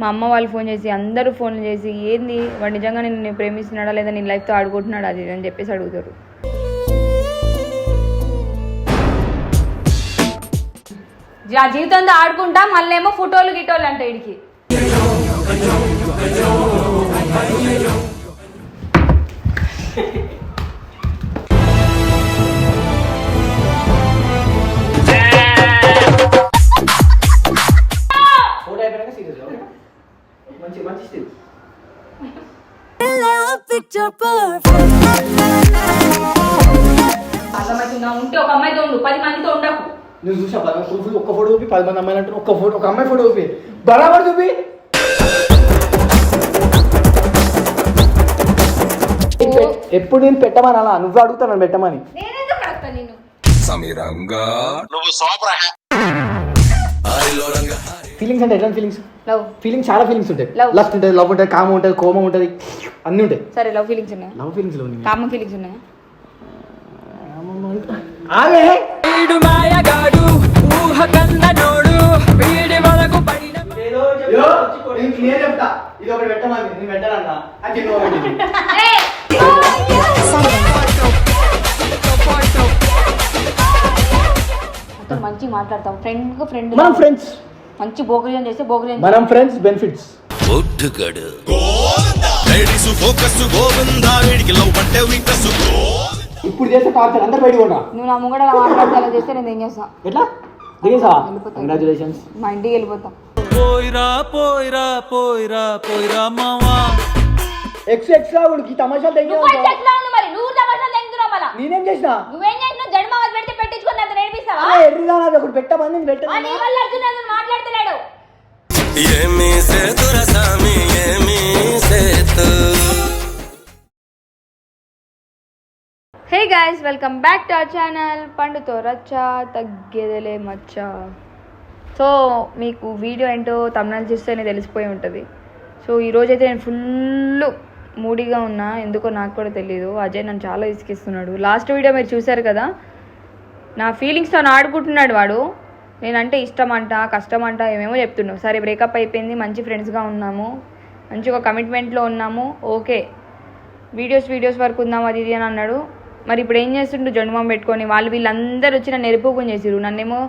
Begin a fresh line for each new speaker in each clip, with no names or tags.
మా అమ్మ వాళ్ళు ఫోన్ చేసి అందరూ ఫోన్ చేసి ఏంది వాడు నిజంగా నేను ప్రేమిస్తున్నాడా లేదా నేను లైఫ్తో ఆడుకుంటున్నాడా? అది ఇది అని చెప్పేసి అడుగుతారు. ఆ జీవితంతో ఆడుకుంటా మళ్ళీ ఏమో ఫోటోలు గిటోలు అంట ఇడికి
మంచి మంచి స్టిల్
ఉంటే ఒక అమ్మాయితో ఉండు పది మందితో ఉండకు.
నువ్వు చూసా పది మంది ప్రూఫ్లు ఒక్క ఫోటో చూపి పది మంది అమ్మాయిలు అంటారు ఒక్క ఫోటో ఒక అమ్మాయి ఫోటో చూపి బరాబర్ చూపి. ఎప్పుడు నేను పెట్టమని. అలా నువ్వు అడుగుతాను పెట్టమని ఫీలింగ్స్ అంటే ఎట్లాంటి ఫీలింగ్స్
లవ్
ఫీలింగ్స్ చాలా ఫీలింగ్స్ ఉంటాయి.
Love.
లస్ట్ ఉంటుంది లవ్ ఉంటుంది కామం ఉంటుంది కోమం ఉంటుంది అన్నీ ఉంటాయి.
సరే లవ్ ఫీలింగ్స్ ఉన్నాయా?
లవ్ ఫీలింగ్స్లో ఉన్నాయి?
కామన్ ఫీలింగ్స్ ఉన్నాయా?
వీడు మాయగాడు ఊహ కన్నడోడు వీడి వరకు పడిన
యో, నేను క్లియర్ చెప్తా. ఇది ఒకటి పెట్టమని నేను పెట్టాలన్నా అది నువ్వు పెట్టింది.
అతను మంచి మాట్లాడతాం. ఫ్రెండ్ ఫ్రెండ్
మనం ఫ్రెండ్స్
మంచి బోగరియం చేస్తే బోగరియం
మనం ఫ్రెండ్స్ బెనిఫిట్స్
ఒట్టుగడు లేడీసు ఫోకస్ గోవిందా. వీడికి లవ్ అంటే వీకస్
ఇప్పుడు చేస్తే టార్చర్ అందరు బయట కూడా
నువ్వు నా ముంగడ మాట్లాడితే అలా చేస్తే నేను ఏం చేస్తా
ఎట్లా? దిగేసా. కంగ్రాచులేషన్స్
మా ఇంటికి వెళ్ళిపోతాం.
పోయిరా పోయిరా పోయిరా పోయిరా మావా.
ఎక్స్ ఎక్స్ట్రా ఉడికి తమాషాలు దగ్గర
మరి. నువ్వు తమాషా తెంగుతున్నావు మళ్ళా.
నేనేం చేసిన?
నువ్వేం చేసినావు? జన్మ వదిలి పెడితే పెట్టించుకొని నేర్పిస్తావా?
నాది ఒకటి పెట్టమని నేను
ఆ,
పెట్టాను
నీ వల్ల అర్జున్ అతను మాట్లాడతలేడు
ఏమి సేతుర సామి ఏమి Setu.
Hey guys welcome back to our channel పండుతో రచ్చ తగ్గేదేలే మచ్చ. సో మీకు వీడియో ఏంటో తమిళనాడు చూస్తేనే తెలిసిపోయి ఉంటుంది. సో ఈరోజైతే నేను ఫుల్ మూడీగా ఉన్నా. ఎందుకో నాకు కూడా తెలియదు అజయ్ నన్ను చాలా ఇసుకిస్తున్నాడు. లాస్ట్ వీడియో మీరు చూశారు కదా? నా ఫీలింగ్స్తో ఆడుకుంటున్నాడు వాడు. నేనంటే ఇష్టం అంట కష్టం అంట ఏమేమో చెప్తున్నావు సరే బ్రేకప్ అయిపోయింది మంచి ఫ్రెండ్స్గా ఉన్నాము. మంచి ఒక కమిట్మెంట్లో ఉన్నాము. ఓకే. వీడియోస్ వీడియోస్ వరకు ఉందాం అది ఇది అని అన్నాడు. మరి ఇప్పుడు ఏం చేస్తుండు? జండుమం పెట్టుకొని వాళ్ళు వీళ్ళందరూ వచ్చి నన్ను ఎరుపుకొని చేసిరు నన్నేమో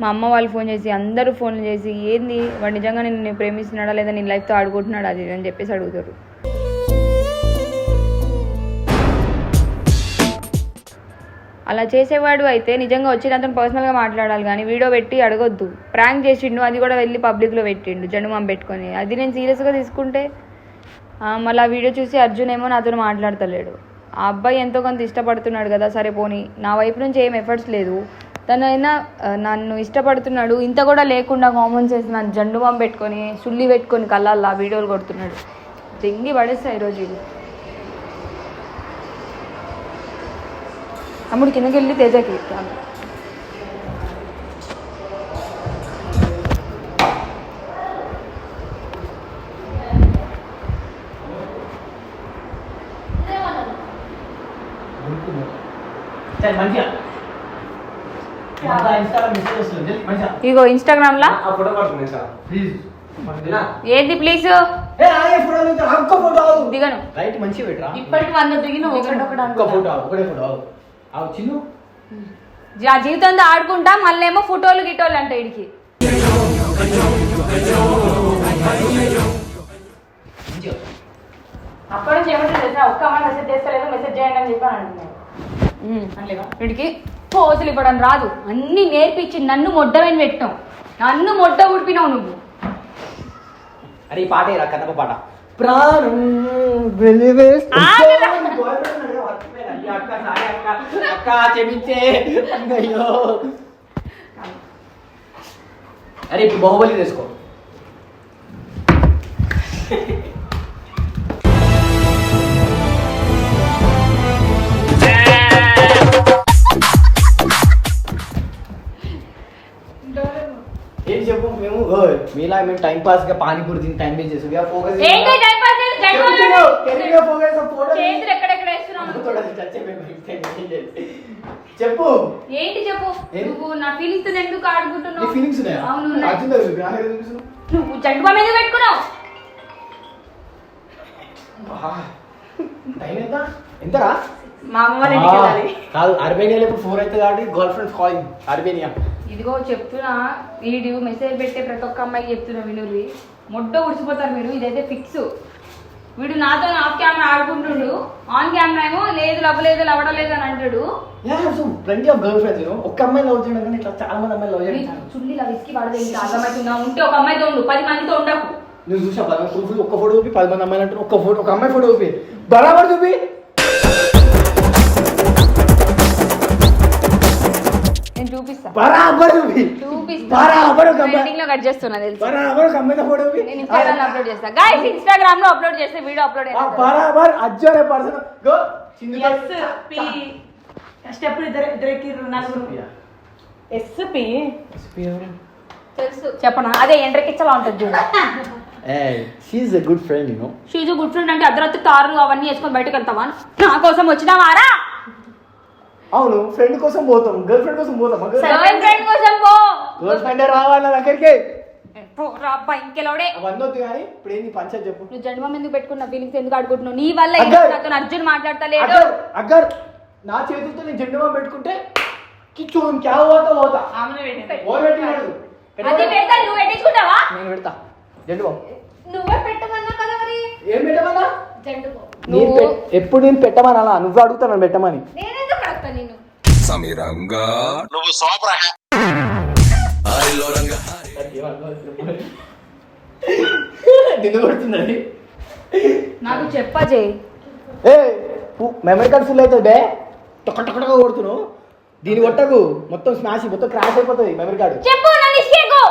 మా అమ్మ వాళ్ళు ఫోన్ చేసి అందరూ ఫోన్లు చేసి ఏంది? వాడు నిజంగా నేను ప్రేమిస్తున్నాడా? లేదా నీ లైఫ్తో ఆడుకుంటున్నాడా? అది ఇది అని చెప్పేసి అడుగుతారు అలా చేసేవాడు అయితే నిజంగా వచ్చి అతను పర్సనల్గా మాట్లాడాలి కానీ వీడియో పెట్టి అడగొద్దు. ప్రాంక్ చేసిండు అది కూడా వెళ్ళి పబ్లిక్లో పెట్టిండు జనుమం పెట్టుకొని. అది నేను సీరియస్గా తీసుకుంటే మళ్ళీ ఆ వీడియో చూసి అర్జున్ ఏమో నాతో మాట్లాడతలేడు. ఆ అబ్బాయి ఎంతో కొంత ఇష్టపడుతున్నాడు కదా సరే పోనీ. నా వైపు నుంచి ఏం ఎఫర్ట్స్ లేదు. తనైనా నన్ను ఇష్టపడుతున్నాడు. ఇంత కూడా లేకుండా కామన్ చేసి నన్ను జండుమం పెట్టుకొని సుల్లి పెట్టుకొని కళ్ళల్లో వీడియోలు కొడుతున్నాడు. తింగి పడేస్తా ఈరోజు తమ్ముడు కిందకి వెళ్ళి తేజకి ఇస్తాను
ఇన్స్టాగ్రామ్
ఇగో
సార్. ప్లీజ్
ఏంది ప్లీజ్ దిగను.
రైట్ మంచిగా పెట్టరా?
ఇప్పటికి వంద దిగిన ఒకటొకటి
ఒక్క ఫోటో ఒకటే ఫోటో చిన్ను.
ఆ జీవితంతో ఆడుకుంటా మళ్ళేమో ఫోటోలు గిటోలు అంట ఇడికి అప్పటి నుంచి ఏమంటే తెలుసా ఒక్క అమ్మాయి మెసేజ్ చేస్తలేదు మెసేజ్ చేయండి అని చెప్పి అంటున్నాడు. వీడికి పోజులు ఇవ్వడం రాదు. అన్ని నేర్పించి నన్ను మొడ్డమని పెట్టినావు. నన్ను మొడ్డ ఉడిపినావు నువ్వు.
అరే ఈ పాట ప్రాణం వెలివేస్తూ
ఆగరా.
అక్క సారీ అక్క అక్క క్షమించే అయ్యో అరే ఇప్పుడు బాహుబలి తీసుకో ఏం చెప్పు మేము ఓయ్, మీలా మేము టైం పాస్గా పానీపూరి తిని టైం వేస్ట్ చేసి ఫోకస్
ఏంటో టైం పాస్ చేసి జన్మ
కెరీర్ ఫోకస్ ఫోటో
చేతులు ఎక్కడెక్కడ
చెప్పు.
ఏంటి చెప్పు? నువ్వు నా ఫీలింగ్స్ ఎందుకు ఆడుకుంటున్నావు
ఫీలింగ్స్
అవును నువ్వు జండు బామ్ ఎందుకు పెట్టుకున్నావు?
టైం ఎంత? ఎంతరా?
మా అమ్మ వాళ్ళ ఇంటికి
కాదు అర్బేనియాలో ఇప్పుడు ఫోర్ అవుతుంది కాబట్టి గర్ల్ ఫ్రెండ్ కాలింగ్ అర్బేనియా.
ఇదిగో చెప్తున్నా వీడియో మెసేజ్ పెట్టే ప్రతి ఒక్క అమ్మాయికి చెప్తున్నా వినూరి మొట్ట ఉడిచిపోతారు మీరు ఇదైతే ఫిక్స్ వీడు నాతో ఆఫ్ కెమెరా ఆడుకుంటుండు ఆన్ కెమెరా ఏమో లేదు లవ్వలేదు లవడలేదు అని అంటాడు.
Plenty of girl friends you know ఒక్క అమ్మాయి లవ్ చేయడం కానీ ఇట్లా చాలా మంది అమ్మాయిలు లవ్ చేయడం. చాలా.
చుల్లి లవిస్కి పడదు ఇంకా అర్థమవుతుందా ఉంటే ఒక అమ్మాయితో ఉండు పది మందితో ఉండకు.
నువ్వు చూసా మంది ప్రూఫ్ ఒక్క ఫోటో చూపి పది మంది అమ్మాయిలు అంటారు ఒక్క ఫోటో ఒక అమ్మాయి ఫోటో చూపి బరాబర్ చూపి. బరాబర్
బరాబర్లో కట్ చేస్తున్నా తెలుసు.
బరాబర్ ఫోటో
నేను ఇన్స్టాగ్రామ్లో అప్లోడ్ చేస్తా. గైస్ ఇన్స్టాగ్రామ్లో అప్లోడ్ చేస్తే వీడియో అప్లోడ్
బరాబర్ పర్సన్. గో
స్టెప్ ఇద్దరు ఇద్దరికి నలుగురు? ఎస్ పి
తెలుసు. చెప్పనా? అదే ఎండ్రకిచ్చలా ఉంటుంది చూడు.
She a good friend
good friend అంటే అర్ధరాత్రి తారులు అవన్నీ వేసుకొని బయటకు వెళ్తావా? నా కోసం వచ్చినావారా?
అవును ఫ్రెండ్ కోసం పోతాం. గర్ల్ ఫ్రెండ్ కోసం పోతాం.
గర్ల్ ఫ్రెండ్ కోసం పో.
గర్ల్ ఫ్రెండ్ రావాలి నా దగ్గరికి.
ఇంకెలవడే.
కానీ ఇప్పుడు ఏంది పంచాయత్ చెప్పు.
నువ్వు జన్మం ఎందుకు పెట్టుకున్న ఫీలింగ్స్ ఎందుకు ఆడుకుంటున్నావు నీ వల్ల
అగ్గర్.
ఎందుకు నాతో అర్జున్ మాట్లాడతలేడు.
అగ్గర్! అగ్గర్! నా చేతులతో నేను బాంబు పెట్టుకుంటే కిచ్చు క్యా పోతా పోతా.
అది పెడతా నువ్వు పెట్టించుకుంటావా?
నేను పెడతా.
నువ్వే పెట్టమన్నా కదా మరి?
ఏం పెట్టమన్నా?
జండు
నేను
నువ్వు
పెట్- ఎప్పుడు నేను పెట్టమని అలా నువ్వు అడుగుతాను పెట్టమని.
నేను
సమీరంగా. నువ్వు సోపరా.
నాకు చెప్పా
ఏ మెమరీ కార్డ్ ఫుల్ అవుతుంది బే టొక్క టొక్కగా కొడుతున్నావు దీని కొట్టకు. మొత్తం స్మాష్ మొత్తం క్రాష్ అయిపోతుంది మెమరీ కార్డు
చెప్పు నన్ను ఇసుకేకు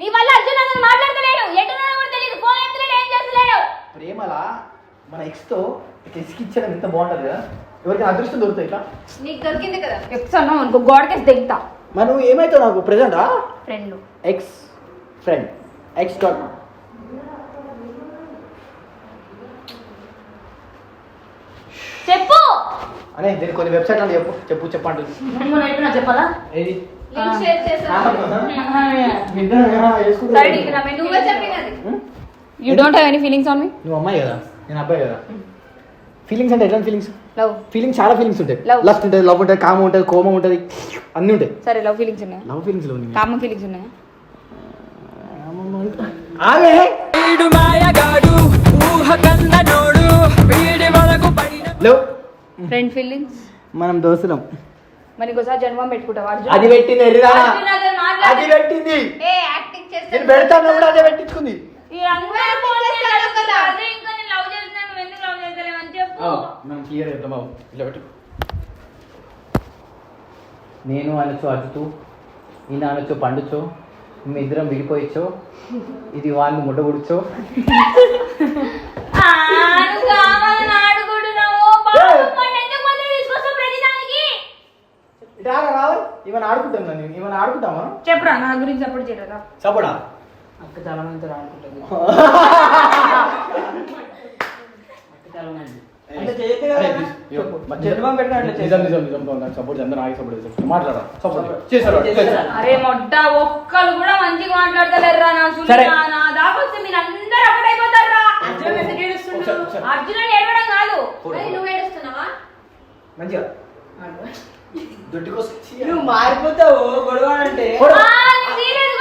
నీ వల్ల అర్జున్ అతను మాట్లాడతలేడు. ఎటున్నాడో కూడా తెలియదు. ఫోన్ ఎత్తలేడు ఏం చేస్తలేడు.
ప్రేమలా మన ఎక్స్తో ఇట్లా ఇసుకిచ్చడం ఎంత బాగుంటది కదా. ఎవరికి అదృష్టం దొరుకుతాయి ఇట్లా?
నీకు దొరికింది కదా. ఎక్స్ అన్నావు అనుకో గోడకేసి దిగుతా
మరి నువ్వు ఏమైతావు నాకు? ప్రెసెంటా
friend
ex friend ex dot
చెప్పు!
అనే దీని కొన్ని వెబ్సైట్ అంటే చెప్పు చెప్పు చెప్పండి.
చెప్పాలా?
ఏది?
లింక్ షేర్
సరే
నువ్వే చెప్పినది. You don't any feelings on me
నువ్వు అమ్మాయి కదా నేను అబ్బాయి కదా. ఫీలింగ్స్ అంటే ఎట్లాంటి ఫీలింగ్స్
లవ్
ఫీలింగ్స్ చాలా ఫీలింగ్స్ ఉంటాయి.
Love.
లస్ట్ ఉంటుంది లవ్ ఉంటుంది కామం ఉంటుంది కోమం ఉంటుంది అన్నీ ఉంటాయి.
సరే లవ్ ఫీలింగ్స్ ఉన్నాయా?
లవ్ ఫీలింగ్స్లో ఉన్నాయి
కామన్ ఫీలింగ్స్ ఉన్నాయా?
ఆగే
వీడు మాయగాడు ఊహ కన్ననోడు వీడి వరకు పడిన
లేవు
ఫ్రెండ్ ఫీలింగ్స్
మనం దోస్తులం.
మరి ఇంకోసారి జన్మం పెట్టుకుంటావా? అర్జున్
అది పెట్టింది
మాట్లాడి-
అది పెట్టింది.
ఏ యాక్టింగ్ చేస్తే
నేను పెడతాను కూడా అదే పెట్టించుకుంది. మనం క్లియర్ చేద్దాం బాబు. ఇలా పెట్టు. నేను అనొచ్చు అరుతూ ఈయన అనొచ్చు పండుచో. మీ ఇద్దరం విడిపోయొచ్చు. ఇది వాళ్ళు ముడ్డ గుడిచో
ఆ, నువ్వు కావాలని ఆడుకుంటున్నావు బాబు, మొన్న ఎందుకు మందులు తీసుకొస్తావు ప్రతిదానికి?
రారా రావాలి ఇవన్నీ ఆడుకుంటాం నేను ఇవన్నీ ఆడుకుంటామా?
చెప్పురా నా గురించి సపోర్ట్ చేయరా
సపోడా?
అక్క చాలా మందితో ఆడుకుంటుంది. చాలా మంది.
అరే మొట్ట ఒక్కరు కూడా మంచిగా మాట్లాడతలేరురా నా. నా- దాకా వస్తే మీరు అందరూ ఒకటైపోతారా
అర్జున్ ఎందుకు ఏడుస్తుండు?
ఒకసారి, ఒకసారి.
అర్జున ఏడవడం కాదు. నువ్వు ఏడుస్తున్నావా?
మంచిగా.
నువ్వు మారిపోతావు గొడవ అంటే
ఫోటో సీరియస్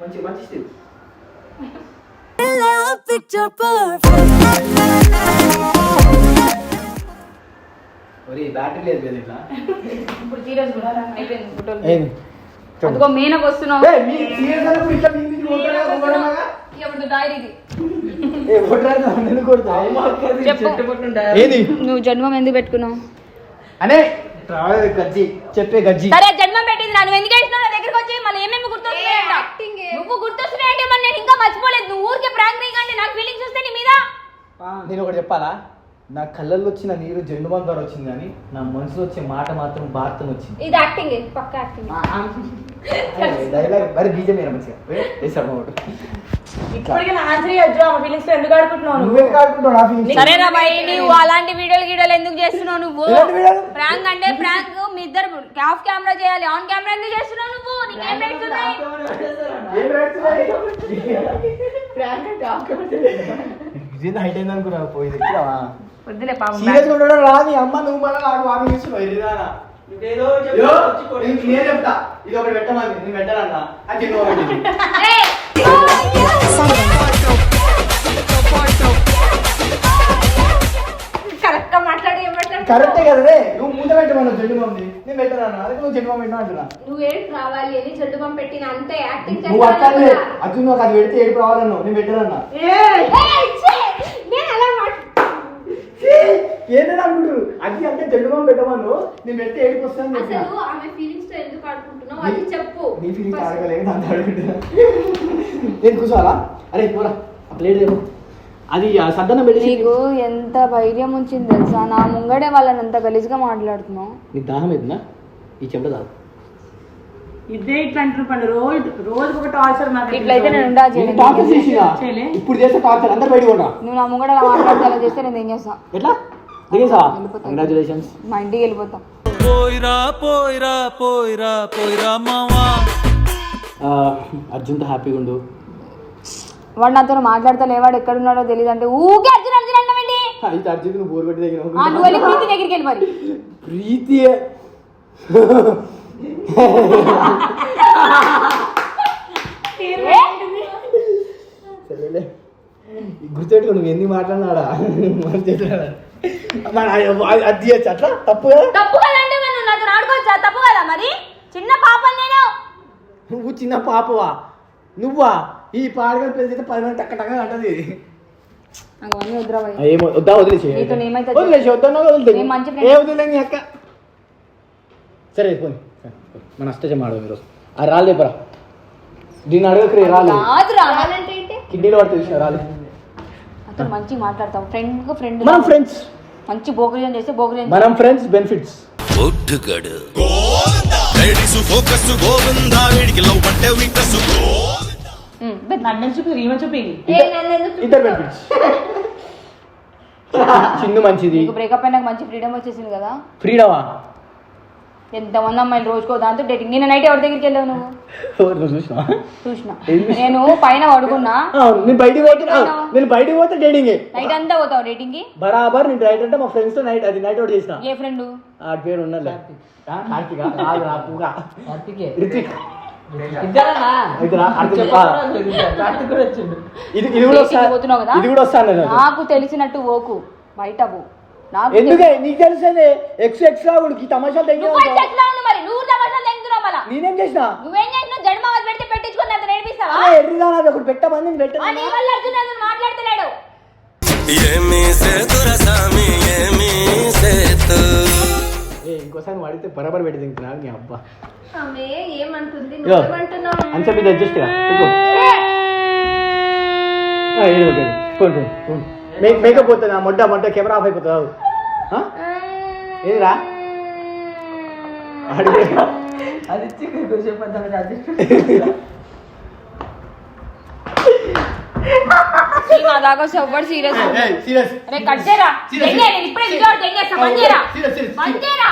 మంచి మంచి
Picture perfect.
మేనకు వస్తున్నావు. నువ్వు జన్మం ఎందుకు పెట్టుకున్నావు?
అనే గజ్జి చెప్పే గజ్జి.
సరే జన్మం పెట్టింది నా నువ్వు ఎందుకు వేసినావు నా దగ్గరికి వచ్చి మళ్ళీ ఏమేమి గుర్తొస్తున్నాయంట నువ్వు గుర్తొస్తున్నాయంటే మరి నేను ఇంకా మర్చిపోలేదు. నువ్వు ఊరికే ప్రాంక్ అంటే నాకు ఫీలింగ్స్ వస్తాయి నీ మీద.
నేను ఒకటి చెప్పాలా? నా కళ్ళల్లో వచ్చిన నీరు జెండు ద్వారా వచ్చింది కానీ నా మనసులో వచ్చే మాట మాత్రం భారతం వచ్చింది.
ఇది యాక్టింగ్ పక్క యాక్టింగ్
డైలాగ్ మరి బీజం మీద మంచిగా? వేసాడు
సరేరా బాయ్ నువ్వు అలాంటి వీడియోలు గీడియోలు ఎందుకు చేస్తున్నావు నువ్వు? ప్రాంక్ అంటే ప్రాంక్ మీ ఇద్దరు ఆఫ్ కెమెరా చేయాలి. ఆన్ కెమెరా ఎందుకు చేస్తున్నావు నువ్వు? నీకేం రైట్స్ ఉన్నాయి?
ఏం rights ఉన్నాయి? ఇదేంది హైట్ అయింది అనుకున్నా పోయి తెచ్చినావా?
వద్దులే పాపం
సీరియస్ ఉండడం రాని అమ్మ నువ్వు మళ్ళీ నాకు వామి చేస్తున్నావు ఎరిదానా
నువ్వేదో
ఇదిగో,
చెప్పి వచ్చి కొట్టి-
నేను నేను చెప్తా. ఇది ఒకటి పెట్టమని నేను పెట్టాలన్నా. అది
కరెక్టే
కదా రే నువ్వు ముందు పెట్టమను జెండు మమ్మీ నేను పెట్టాలన్నా అదే నువ్వు జెండు మమ్మీ పెట్టినా అంటున్నా.
నువ్వు రావాలి? అని చెడ్డు బొమ్మ పెట్టిన అంతే యాక్టింగ్
నువ్వు అట్లనే అది నువ్వు అది పెడితే ఏడుపు రావాలన్నావు నేను పెట్టాలన్నా
నేను అలా మాట
ఏంటని అనుకుంటారు అది అంటే జెండు మమ్మీ పెట్టమను. నేను పెడితే ఏడుపు చెప్పిన.
అసలు ఆమె ఫీలింగ్స్తో ఎందుకు ఆడుకుంటున్నావు? అది చెప్పు.
నీ ఫీలింగ్స్ అడగలేదు దాంతో అడుగుతున్నా నేను కూర్చోవాలా? అరే పోరా. ప్లేట్ ఏమో అది సద్దనం
నీకు ఎంత ధైర్యం వచ్చింది తెలుసా? నా ముంగడే వాళ్ళని అంత గలీజ్గా మాట్లాడుతున్నావు.
నీకు దాహం అవుతుందా ఈ చెమట తాగు
ఇదే ఇట్లా అంటారు పండు. రోజు రోజుకి ఒక టార్చర్ నాకు
ఇట్లయితే నేను ఉండా
నేను టార్చర్ చేసినా
చేయలే.
ఇప్పుడు చేస్తే టార్చర్ అందరు బయట కూడా
నువ్వు నా ముంగడ అలా మాట్లాడితే అలా చేస్తే నేను ఏం చేస్తా?
ఎట్లా? దిగేసా? కంగ్రాచులేషన్స్
మా ఇంటికి వెళ్ళిపోతాం.
పోయిరా పోయిరా పోయిరా పోయిరా మావా.
అర్జున్తో హ్యాపీగా ఉండు.
వాడు నాతో మాట్లాడతా లేవాడు ఎక్కడున్నాడో తెలియదు అంటే ఊకే అర్జున్ అర్జున్ అన్నమండి.
అయితే అర్జున్ నువ్వు బోర్ కొట్టి
ఆ, నువ్వు వెళ్ళి
దగ్గర
ప్రీతి దగ్గరికి వెళ్ళి మరి.
ప్రీతి సరేలే. గుర్తుపెట్టుకో నువ్వు ఎన్ని మాట్లాడినాడా? మనం చేసినాడా అది చేయొచ్చు అట్లా? తప్పు కదా?
తప్పు కదా అంటే మరి నువ్వు నాతో ఆడుకోవచ్చా? తప్పు కదా మరి? చిన్న పాపని నేను.
నువ్వు చిన్న పాపవా? నువ్వా? ఈ పాడగల పెళ్ళి అయితే పది మంది టక్క టక్క అంటది
నాకు అవన్నీ వద్దురా భయ్.
ఏమో వద్దా వదిలేసి
నీతో ఏమైతే
వదిలేసి వద్దన్నా వదిలేదు
నేను మంచి
ఏ అక్క. సరే పోనీ. మన అష్టజమ ఆడదు మీరు ఆ రాలే పరా దీన్ని అడగకరే రాలే.
కాదురా.
అంటే ఏంటి?
కిడ్నీలో పడితే చూసిన రాలే.
అతను మంచిగా మాట్లాడతావు. ఫ్రెండ్ ఫ్రెండ్
మనం ఫ్రెండ్స్
మంచి బోకరిజం చేస్తే బోకరిజం
మనం ఫ్రెండ్స్ బెనిఫిట్స్
ఒడ్డుగడు లేడీస్ ఫోకస్ గోవిందా వీడికి లవ్ అంటే వీకస్
నన్ను చూపి ఈమె చూపి
ఇద్దరు బెనిఫిట్స్ చిన్ను మంచిది.
నీకు బ్రేకప్ అయినాక మంచి ఫ్రీడమ్ వచ్చేసింది కదా.
ఫ్రీడమా
ఎంతమంది అమ్మాయిలు రోజుకో దాంతో డేటింగ్ నిన్న నైట్ ఎవరి దగ్గరికి వెళ్ళావు నువ్వు?
చూసినా.
చూసిన? నేను పైన పడుకున్నా.
నేను బయటికి పోతున్నా నేను బయటికి పోతే డేటింగ్
నైట్ అంతా పోతావు డేటింగ్కి?
బరాబర్ నేను నైట్ అంటే మా ఫ్రెండ్స్తో నైట్ అది నైట్ అవుట్ చేసిన.
ఏ ఫ్రెండ్
ఆ పేరు పూగా
కార్తికే.
రితిక్.
నాకు తెలిసినట్టు ఓకు. బయట
ఎందుకే? నీకు తెలిసేది? ఎక్స్ ఎక్స్ లా ఉడికి తమాషాలు నేనేం చేసిన?
నువ్వేం చేసినావు? పెడితే నేర్పిస్తావా
ఎర్రిదా ఒకటి పెట్టమని నేను
ఆ, నీ
పెట్టాను?
వల్ల అర్జున్ అర్జున్ మాట్లాడతలేడు
ఏమి సేతుర సామి ఏమి సేతు?
ఏ ఇంకోసారి అడిగితే బరాబర్ పెట్టి తింటున్నాను నీ అబ్బా.
ఆమె ఏమంటుంది?
అంచె మీద అడ్జస్ట్గా. మేకప్ పోతుంది? ఆ మొడ్డ మొడ్డ కెమెరా ఆఫ్ అయిపోతుంది? ఏదిరా?
అది ఇచ్చి కొంచెం అడ్జస్ట్
నా దాకా ఎవ్వడు సీరియస్
సీరియస్
రే కట్ చేయరా. ఇప్పుడే విజయవాడ మంచిరా? మంచిరా?